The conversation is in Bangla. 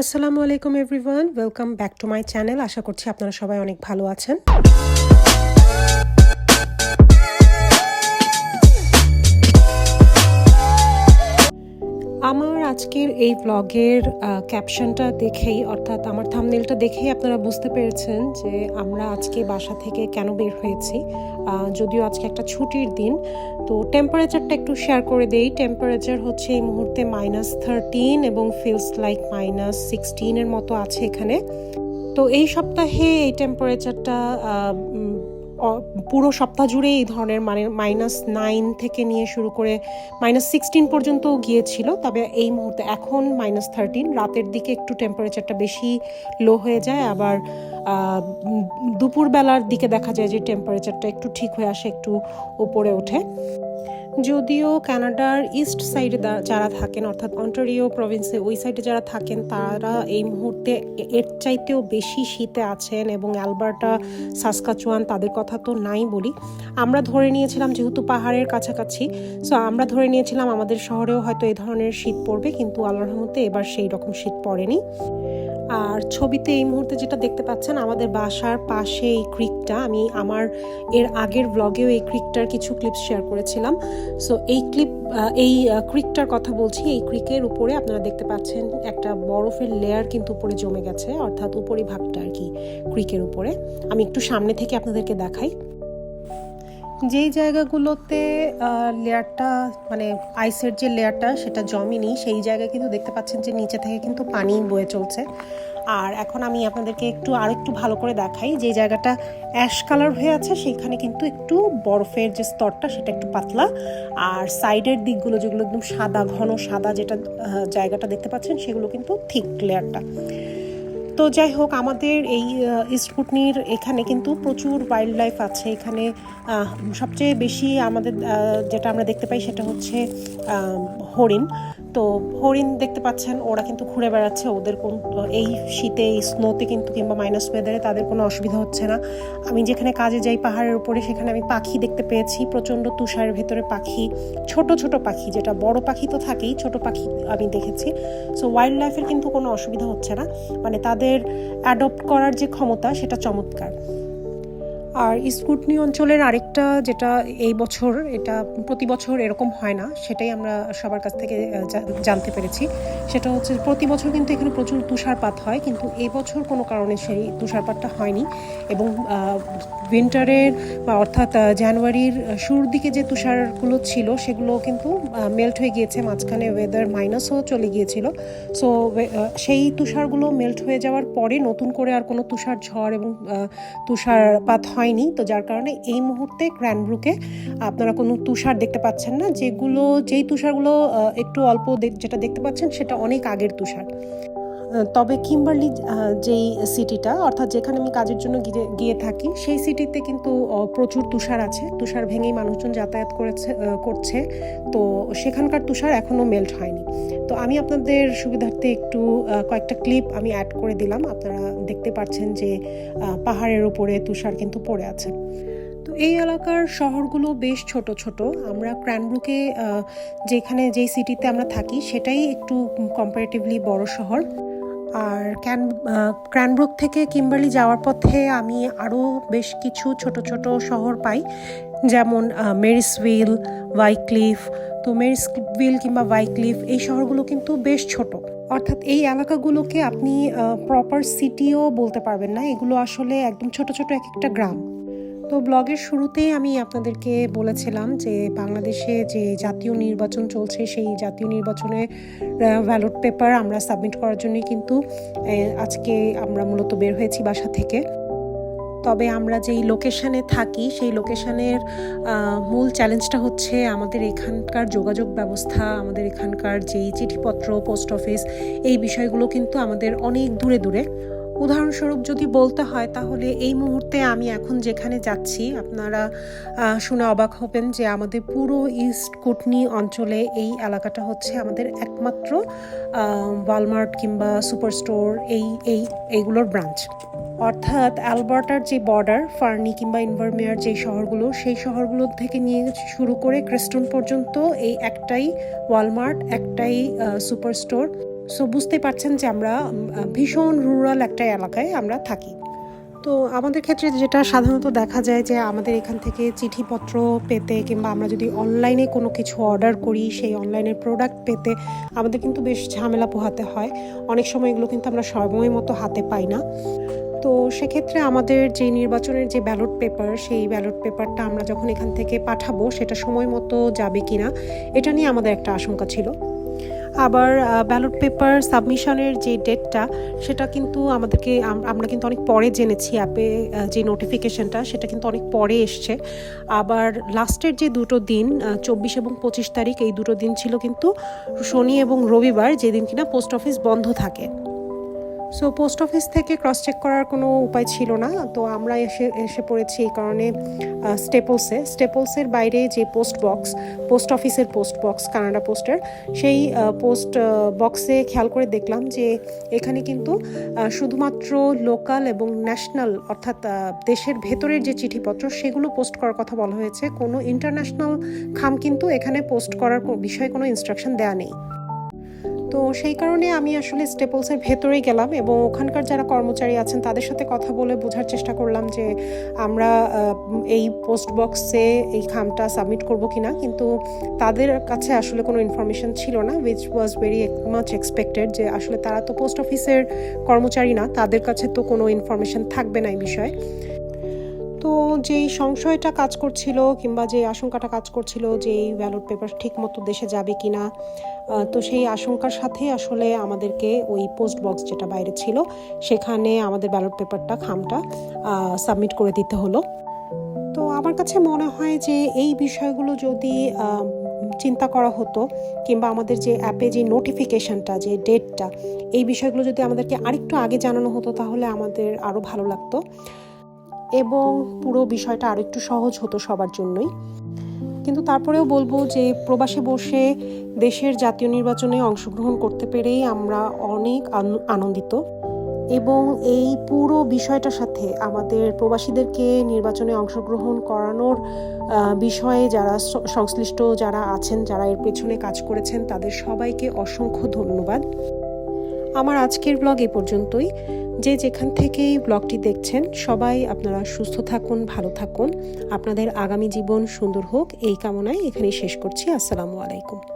আসসালামু আলাইকুম everyone welcome back to my channel আশা করছি আপনারা সবাই অনেক ভালো আছেন। আজকের এই ব্লগের ক্যাপশনটা দেখেই, অর্থাৎ আমার থামনেলটা দেখেই আপনারা বুঝতে পেরেছেন যে আমরা আজকে বাসা থেকে কেন বের হয়েছি। যদিও আজকে একটা ছুটির দিন, তো টেম্পারেচারটা একটু শেয়ার করে দেই। টেম্পারেচার হচ্ছে এই মুহূর্তে মাইনাস থার্টিন এবং ফিলস লাইক মাইনাস সিক্সটিনের মতো আছে এখানে। তো এই সপ্তাহে এই টেম্পারেচারটা পুরো সপ্তাহ জুড়ে এই ধরনের মানে মাইনাস নাইন থেকে নিয়ে শুরু করে মাইনাস সিক্সটিন পর্যন্ত গিয়েছিল। তবে এই মুহূর্তে এখন মাইনাস থার্টিন রাতের দিকে একটু টেম্পারেচারটা বেশি লো হয়ে যায়। আবার দুপুরবেলার দিকে দেখা যায় যে টেম্পারেচারটা একটু ঠিক হয়ে আসে, একটু উপরে ওঠে। যদিও কানাডার ইস্ট সাইডে যারা থাকেন, অর্থাৎ অন্টারিও প্রভিন্সে ওই সাইডে যারা থাকেন, তারা এই মুহূর্তে এর চাইতেও বেশি শীতে আছেন এবং অ্যালবার্টা, সাসকাচুয়ান তাদের কথা তো নাই বলি। আমরা ধরে নিয়েছিলাম যেহেতু পাহাড়ের কাছাকাছি সো আমরা ধরে নিয়েছিলাম আমাদের শহরেও হয়তো এই ধরনের শীত পড়বে, কিন্তু আল্লাহর রহমতে এবার সেই রকম শীত পড়েনি। আর ছবিতে এই মুহূর্তে যেটা দেখতে পাচ্ছেন, আমাদের বাসার পাশে এই ক্রিকটা। আমি আমার, এর আগের ব্লগেও এই ক্রিকটার কিছু ক্লিপস শেয়ার করেছিলাম। সো এই ক্লিপ এই ক্রিকটার কথা বলছি। এই ক্রিকের উপরে আপনারা দেখতে পাচ্ছেন একটা বরফের লেয়ার কিন্তু উপরে জমে গেছে, অর্থাৎ উপরি ভাগটা আর কি ক্রিকের উপরে। আমি একটু সামনে থেকে আপনাদেরকে দেখাই। যেই জায়গাগুলোতে লেয়ারটা মানে আইসের যে লেয়ারটা, সেটা জমেনি সেই জায়গায় কিন্তু দেখতে পাচ্ছেন যে নিচে থেকে কিন্তু পানি বয়ে চলছে। আর এখন আমি আপনাদেরকে একটু আর একটু ভালো করে দেখাই, যে জায়গাটা অ্যাশ কালার হয়ে আছে, সেইখানে কিন্তু একটু বরফের যে স্তরটা, সেটা একটু পাতলা। আর সাইডের দিকগুলো যেগুলো একদম সাদা, ঘন সাদা যেটা জায়গাটা দেখতে পাচ্ছেন, সেগুলো কিন্তু থিক লেয়ারটা। তো যাই হোক, আমাদের এই ইস্টকুটনির এখানে কিন্তু প্রচুর ওয়াইল্ড লাইফ আছে। এখানে সবচেয়ে বেশি আমাদের যেটা আমরা দেখতে পাই সেটা হচ্ছে হরিণ। তো হরিণ দেখতে পাচ্ছেন, ওরা কিন্তু ঘুরে বেড়াচ্ছে, ওদের কোন, এই শীতে, এই স্নোতে কিন্তু কিংবা মাইনাস ওয়েদারে তাদের কোনো অসুবিধা হচ্ছে না। আমি যেখানে কাজে যাই পাহাড়ের উপরে, সেখানে আমি পাখি দেখতে পেয়েছি, প্রচণ্ড তুষারের ভেতরে পাখি, ছোট ছোট পাখি, যেটা বড় পাখি তো থাকেই, ছোট পাখি আমি দেখেছি। সো ওয়াইল্ড লাইফের কিন্তু কোনো অসুবিধা হচ্ছে না। মানে তাদের অ্যাডপ্ট করার যে ক্ষমতা, সেটা চমৎকার। আর স্কুটনি অঞ্চলের আরেকটা যেটা এই বছর, এটা প্রতি বছর এরকম হয় না, সেটাই আমরা সবার কাছ থেকে জানতে পেরেছি। সেটা হচ্ছে প্রতি বছর কিন্তু এখানে প্রচুর তুষারপাত হয়, কিন্তু এই বছর কোনো কারণে সেই তুষারপাতটা হয়নি এবং উইন্টারের বা অর্থাৎ জানুয়ারির শুরুর দিকে যে তুষারগুলো ছিল, সেগুলো কিন্তু মেল্ট হয়ে গিয়েছে, মাঝখানে ওয়েদার মাইনাসও চলে গিয়েছিল। সো সেই তুষারগুলো মেল্ট হয়ে যাওয়ার পরে নতুন করে আর কোনো তুষার ঝড় এবং তুষারপাত হয়নি। তো যার কারণে এই মুহূর্তে ক্র্যানব্রুকে আপনারা কোনো তুষার দেখতে পাচ্ছেন না, যেগুলো, যেই তুষারগুলো একটু অল্প যেটা দেখতে পাচ্ছেন সেটা অনেক আগের তুষার। তবে কিম্বার্লি যেই সিটিটা, অর্থাৎ যেখানে আমি কাজের জন্য গিয়ে- থাকি, সেই সিটিতে কিন্তু প্রচুর তুষার আছে। তুষার ভেঙেই মানুষজন যাতায়াত করেছে করছে। তো সেখানকার তুষার এখনও মেল্ট হয়নি। তো আমি আপনাদের সুবিধার্থে একটু কয়েকটা ক্লিপ আমি অ্যাড করে দিলাম। আপনারা দেখতে পাচ্ছেন যে পাহাড়ের ওপরে তুষার কিন্তু পড়ে আছে। তো এই এলাকার শহরগুলো বেশ ছোট ছোট। আমরা ক্র্যানব্রুকে যেখানে, যেই সিটিতে আমরা থাকি, সেটাই একটু কম্পারেটিভলি বড় শহর। আর ক্যান ক্র্যানব্রুক থেকে কিম্বার্লি যাওয়ার পথে আমি আরও বেশ কিছু ছোট ছোট শহর পাই। যেমন মেরিসভিল, ওয়াইক্লিফ। তো মেরিসভিল কিংবা ওয়াইক্লিফ এই শহরগুলো কিন্তু বেশ ছোট। অর্থাৎ এই এলাকাগুলোকে আপনি প্রপার সিটিও বলতে পারবেন না। এগুলো আসলে একদম ছোট ছোট এক একটা গ্রাম। তো ব্লগের শুরুতেই আমি আপনাদেরকে বলেছিলাম যে বাংলাদেশে যে জাতীয় নির্বাচন চলছে, সেই জাতীয় নির্বাচনে ব্যালট পেপার আমরা সাবমিট করার জন্যই কিন্তু আজকে আমরা মূলত বের হয়েছি বাসা থেকে। তবে আমরা যেই লোকেশানে থাকি, সেই লোকেশানের মূল চ্যালেঞ্জটা হচ্ছে আমাদের এখানকার যোগাযোগ ব্যবস্থা, আমাদের এখানকার যেই চিঠিপত্র পোস্ট অফিস এই বিষয়গুলো কিন্তু আমাদের অনেক দূরে দূরে। উদাহরণস্বরূপ যদি বলতে হয়, তাহলে এই মুহূর্তে আমি এখন যেখানে যাচ্ছি, আপনারা শুনে অবাক হবেন যে আমাদের পুরো ইস্ট কুটনি অঞ্চলে এই এলাকাটা হচ্ছে আমাদের একমাত্র ওয়ালমার্ট কিংবা সুপার স্টোর এই এই এইগুলোর ব্রাঞ্চ। অর্থাৎ অ্যালবার্টার যে বর্ডার, ফার্নি কিংবা ইনভারমেয়ার যে শহরগুলো, সেই শহরগুলো থেকে নিয়ে শুরু করে ক্রেস্টন পর্যন্ত এই একটাই ওয়ালমার্ট, একটাই সুপার স্টোর সো বুঝতে পারছেন যে আমরা ভীষণ রুরাল একটা এলাকায় আমরা থাকি। তো আমাদের ক্ষেত্রে যেটা সাধারণত দেখা যায় যে আমাদের এখান থেকে চিঠিপত্র পেতে কিংবা আমরা যদি অনলাইনে কোনো কিছু অর্ডার করি, সেই অনলাইনের প্রোডাক্ট পেতে আমাদের কিন্তু বেশ ঝামেলা পোহাতে হয়। অনেক সময় এগুলো কিন্তু আমরা সময় মতো হাতে পাই না। তো সেক্ষেত্রে আমাদের যে নির্বাচনের যে ব্যালট পেপার সেই ব্যালট পেপারটা আমরা যখন এখান থেকে পাঠাবো, সেটা সময় মতো যাবে কিনা, এটা নিয়ে আমাদের একটা আশঙ্কা ছিল। আবার ব্যালট পেপার সাবমিশনের যে ডেটটা সেটা কিন্তু আমাদেরকে আমরা কিন্তু অনেক পরে জেনেছি অ্যাপে যে নোটিফিকেশনটা সেটা কিন্তু অনেক পরে এসছে। আবার লাস্টের যে দুটো দিন চব্বিশ এবং পঁচিশ তারিখ, এই দুটো দিন ছিল কিন্তু শনি এবং রবিবার, যেদিন কিনা পোস্ট অফিস বন্ধ থাকে। সো পোস্ট অফিস থেকে ক্রস চেক করার কোনো উপায় ছিল না। তো আমরা এসে এসে পড়েছি এই কারণে স্টেপলসে স্টেপলসের বাইরে যে পোস্ট বক্স পোস্ট অফিসের পোস্ট বক্স কানাডা পোস্টের সেই পোস্ট বক্সে খেয়াল করে দেখলাম যে এখানে কিন্তু শুধুমাত্র লোকাল এবং ন্যাশনাল অর্থাৎ দেশের ভেতরের যে চিঠিপত্র, সেগুলো পোস্ট করার কথা বলা হয়েছে। কোনো ইন্টারন্যাশনাল খাম কিন্তু এখানে পোস্ট করার বিষয়ে কোনো ইনস্ট্রাকশন দেওয়া নেই। তো সেই কারণে আমি আসলে স্টেপলসের ভেতরেই গেলাম এবং ওখানকার যারা কর্মচারী আছেন তাদের সাথে কথা বলে বোঝার চেষ্টা করলাম যে আমরা এই পোস্ট বক্সে এই খামটা সাবমিট করব কিনা। কিন্তু তাদের কাছে আসলে কোনো ইনফরমেশন ছিল না which was very much expected যে আসলে তারা তো পোস্ট অফিসের কর্মচারী না তাদের কাছে তো কোনো ইনফরমেশন থাকবে না এই বিষয়ে। তো যেই সংশয়টা কাজ করছিল কিংবা যে আশঙ্কাটা কাজ করছিল যে এই ব্যালট পেপার ঠিক মতো দেশে যাবে কিনা আহ, তো সেই আশঙ্কার সাথে আসলে আমাদেরকে ওই পোস্ট বক্স যেটা বাইরে ছিল, সেখানে আমাদের ব্যালট পেপারটা খামটা সাবমিট করে দিতে হলো। তো আমার কাছে মনে হয় যে এই বিষয়গুলো যদি চিন্তা করা হতো, কিংবা আমাদের যে অ্যাপে যে নোটিফিকেশনটা যে ডেটটা এই বিষয়গুলো যদি আমাদেরকে আরেকটু আগে জানানো হতো, তাহলে আমাদের আরও ভালো লাগতো। এবং পুরো বিষয়টা আরও একটু সহজ হতো সবার জন্যই। কিন্তু তারপরেও বলব যে প্রবাসে বসে দেশের জাতীয় নির্বাচনে অংশগ্রহণ করতে পেরেই আমরা অনেক আন- আনন্দিত। এবং এই পুরো বিষয়টার সাথে আমাদের প্রবাসীদেরকে নির্বাচনে অংশগ্রহণ করানোর বিষয়ে যারা সংশ্লিষ্ট যারা আছেন, যারা এর পেছনে কাজ করেছেন, তাদের সবাইকে অসংখ্য ধন্যবাদ। আমার আজকের ব্লগ এ পর্যন্তই। যে যেখান থেকেই ব্লগটি দেখছেন, সবাই আপনারা সুস্থ থাকুন, ভালো থাকুন। আপনাদের আগামী জীবন সুন্দর হোক, এই কামনায় এখানেই শেষ করছি। আসসালামু আলাইকুম।